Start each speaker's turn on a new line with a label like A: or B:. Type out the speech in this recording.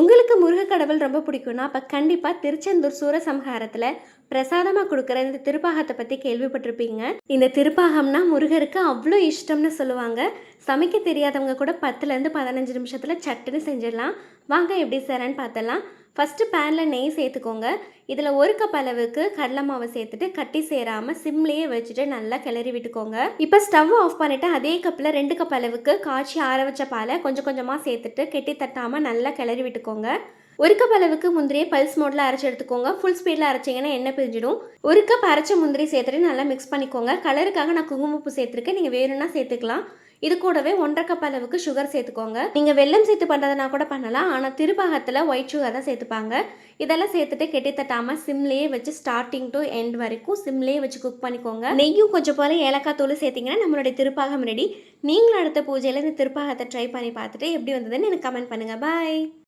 A: உங்களுக்கு முருக கடவுள் ரொம்ப பிடிக்கும்னா அப்போ கண்டிப்பாக திருச்செந்தூர் சூரசம்ஹாரத்தில் பிரசாதமாக கொடுக்குற இந்த திருப்பாகத்தை பற்றி கேள்விப்பட்டிருப்பீங்க. இந்த திருப்பாகம்னா முருகருக்கு அவ்வளோ இஷ்டம்னு சொல்லுவாங்க. சமைக்க தெரியாதவங்க கூட பத்துலேருந்து பதினஞ்சு நிமிஷத்தில் சட்டுன்னு செஞ்சிடலாம். வாங்க எப்படி செய்கிறேன்னு பார்த்தலாம் ஃபஸ்ட்டு பேனில் நெய் சேர்த்துக்கோங்க. இதில் ஒரு கப் அளவுக்கு கடலை மாவு சேர்த்துட்டு கட்டி சேராமல் சிம்லேயே வச்சுட்டு நல்லா கிளறி விட்டுக்கோங்க. இப்போ ஸ்டவ் ஆஃப் பண்ணிவிட்டு அதே கப்பில் ரெண்டு கப் அளவுக்கு காய்ச்சி ஆற வச்ச பாலை கொஞ்சம் கொஞ்சமாக சேர்த்துட்டு கெட்டி தட்டாமல் நல்லா கிளறி விட்டுக்கோங்க. ஒரு கப் அளவுக்கு முந்திரியை பல்ஸ் மோடில் அரைச்சி எடுத்துக்கோங்க. ஃபுல் ஸ்பீடில் அரைச்சிங்கன்னா எண்ணெய் பிரிஞ்சிடும். ஒரு கப் அரைச்ச முந்திரி சேர்த்துட்டு நல்லா மிக்ஸ் பண்ணிக்கோங்க. கலருக்காக நான் குங்குமப்பூ சேர்த்துருக்கேன். நீங்கள் வேணும்னா சேர்த்துக்கலாம். இது கூடவே ஒன்றரை கப் அளவுக்கு சுகர் சேர்த்துக்கோங்க. நீங்கள் வெல்லம் சேர்த்து பண்ணுறதுனா கூட பண்ணலாம். ஆனால் திருப்பாகத்தில் ஒயிட் சுகர் தான் சேர்த்துப்பாங்க. இதெல்லாம் சேர்த்துட்டு கெட்டி தட்டாமல் சிம்லேயே வச்சு ஸ்டார்டிங் டு எண்ட் வரைக்கும் சிம்லேயே வச்சு குக் பண்ணிக்கோங்க. நெய்யும் கொஞ்சம் போல ஏலக்காய் தூள் சேர்த்திங்கன்னா நம்மளுடைய திருப்பாகம் ரெடி நீங்களும் அடுத்த பூஜையில் இந்த திருப்பாகத்தை ட்ரை பண்ணி பார்த்துட்டு எப்படி வந்ததுன்னு எனக்கு கமெண்ட் பண்ணுங்கள் பாய்